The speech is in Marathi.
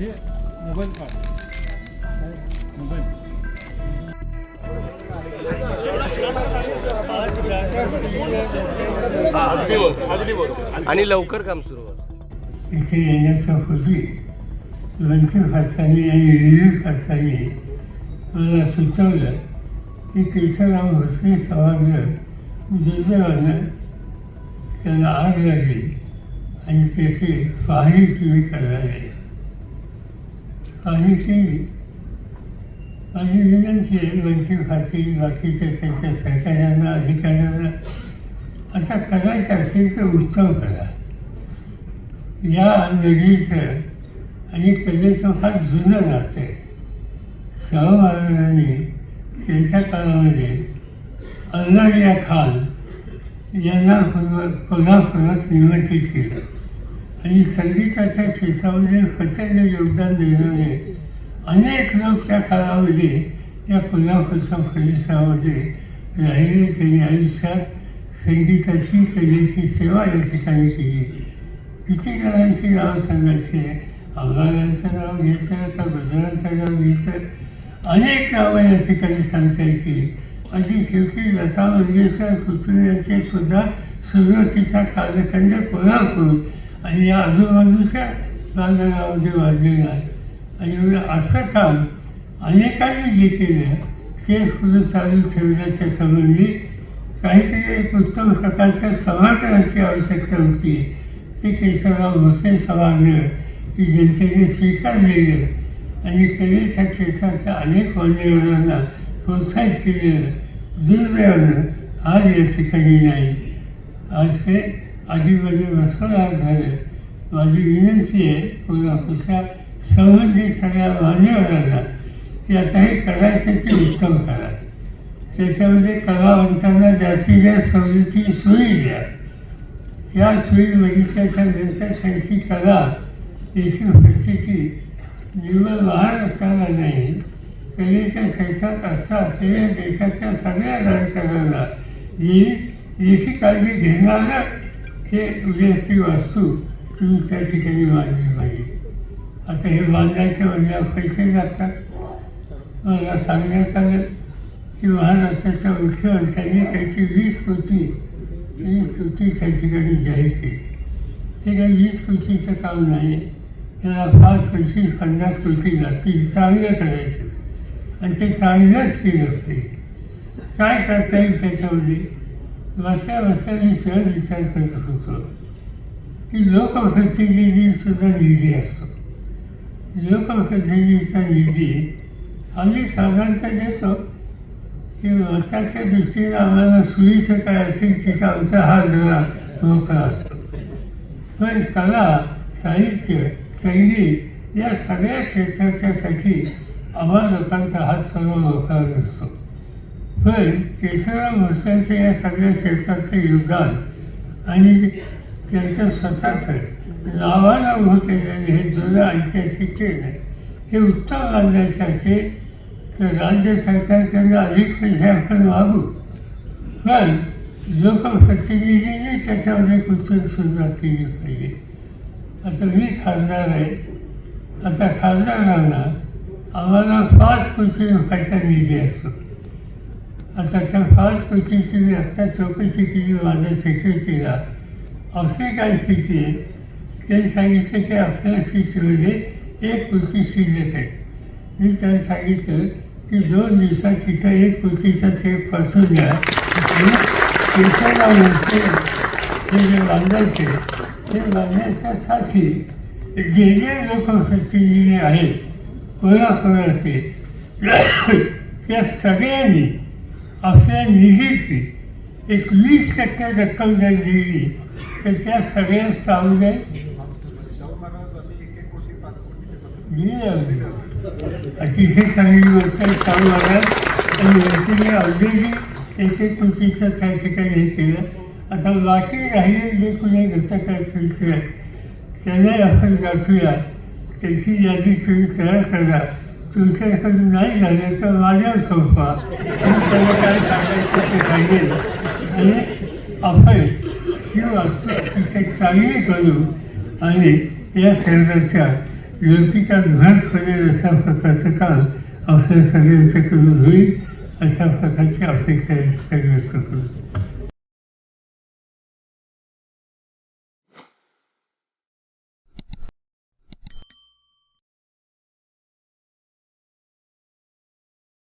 हे मोबाईल काढ. मोबाईल. आणि लवकर काम सुरू इथे येण्याच्या पूर्वी वंचित फासानी आणि विवेक फासानी मला सुचवलं की केशवराव भोसले सभागृह दुर्दैवानं त्याला आग लागली आणि त्याची पाहणी तुम्ही करणार आहे पाहणी केली विनंती आहे वंचित फासी बाकीच्या त्याच्या सहकार्यांना अधिकाऱ्यांना. आता करायचं असेल तर उत्तम करा. या नदीचं आणि कलेचं फार जुनं नातं आहे. शाहू त्यांच्या काळामध्ये अल्लादिया खान यांना पूर्व- कोल्हापुरात निमंत्रित केलं. आणि संगीताच्या क्षेत्रामध्ये प्रचंड योगदान देणारे अनेक लोक त्या काळामध्ये या कोल्हापूरच्या परिसरामध्ये राहिले. त्यांनी आयुष्यात संगीताची कलेची सेवा या ठिकाणी केली. किती जणांची नाव सांगायची? आव्हानांचं नाव घेतलं तर गुजरांचं नाव घेतलं. अनेक नावं या ठिकाणी सांगतायची आणि शेवटी लता मंगेशकर यांचे सुद्धा सुरुवातीचा कालखंड कोल्हापूर आणि या आजूबाजूच्या प्रांगणामध्ये वाजलेला आहे. आणि एवढं असं काम अनेकांनी जे केलं ते सुद्धा चालू ठेवण्याच्या संबंधी काहीतरी एक उत्तम प्रकारच्या समाकरणाची आवश्यकता होती. ते केशवराव भोसले सभागृह ती जनतेने स्वीकारलेलं आणि कलेच्या क्षेत्राच्या अनेक मान्यवरांना प्रोत्साहित केलेलं दुर्दैवानं आज या ठिकाणी नाही. आज ते आधीमध्ये म्हणजे बसवणार झाले. माझी विनंती आहे कोल्हापूरच्या संबंधित सगळ्या मान्यवरांना की आता हे करायचं ते उत्तम करा. त्याच्यामध्ये कलावंतांना जास्तीत जास्त सवलती सोयी द्या. त्या सोयी बघितल्याच्या नंतर त्यांची कला याची परिस्थिती निव्वळ वाहन असताना नाही कलेच्या क्षेत्रात असता असलेल्या देशाच्या सगळ्या राजकारणाला ही याची काळजी घेणारं हे उद्याची वास्तू तुम्ही त्या ठिकाणी बांधली पाहिजे. आता हे बांधायच्या म्हणजे पैसे लागतात मला सांगण्यात आलं की महाराष्ट्राच्या मुख्यमंत्र्यांनी त्याची वीस कोटी वीस कृती त्या ठिकाणी जाहीर केली. हे काही वीस कोटीचं काम नाही. याला पाच पंचवीस पन्नास कोटी लागतील. चांगलं करायचं. आणि ते चांगलंच केलं पाहिजे. काय करता येईल त्याच्यामध्ये? बसल्या बसल्या शहर सहज विचार करत होतो. की लोकप्रतिनिधी सुद्धा निधी असतो. लोकप्रतिनिधीचा निधी आम्ही साधारणतः देतो की मताच्या दृष्टीने आम्हाला सोयीचं काय असेल तिचा आमचा हा जरा मोकळा असतो. पण कला साहित्य संगीत या सगळ्या क्षेत्राच्यासाठी आम्हा लोकांचा हात करून मोकळा नसतो. पण केशवराव भोसलेंचं या सगळ्या क्षेत्राचं योगदान आणि त्यांचं स्वतःचं नावाला उभं केलेलं हे जुनं ऐतिहासिक केलं हे उत्तम राज्याचे असेल तर राज्य सरकार त्यांना अधिक पैसे आपण मागू. पण लोकप्रतिनिधींनी त्याच्यामध्ये कुठून सुरुवात केली पाहिजे. आता मी खासदार आहे. आता खासदारांना आम्हाला पाच कोटी रुपयाचा निधी असतो. आता त्या पाच कोटीची मी आत्ता चौकशी केली माझ्या सेक्युरिटीला आपली काय स्थिती आहे ते सांगितलं की आपल्या स्थितीमध्ये एक कोटी शिल्लक आहे मी त्याला सांगितलं की दोन दिवसात तिथं एक कोटीचा सेफ पाठवून द्या. आणि केशवला म्हणते हे जे बांधायचे ते बांधण्याच्यासाठी जे जे लोकप्रतिनिधी आहेत कोल्हापुराचे त्या सगळ्यांनी आपल्या निधीची एक वीस टक्के रक्कम जर दिली तर त्या सगळ्या सावू अतिशय चांगली गोष्ट आहे सावू महाराज आणि वरतीने ऑलरेडी एक एक कोटीचं त्या ठिकाणी हे केलं आता बाकी राहिले जे कुणी घटक आहेत त्यांनाही आपण दाखवूया त्याची यादी तुम्ही तयार करा तुमच्याकडून नाही झालं तर माझ्या सोपा मी काय सांगायचं ते सांगेल. आणि आपण ही वास्तू अतिशय चांगली करू. आणि या शरीराच्या जनतेच्या ध्वस होईल अशा प्रकारचं काम आपल्या सगळ्यांच्याकडून होईल अशा प्रकारची अपेक्षा व्यक्त करू.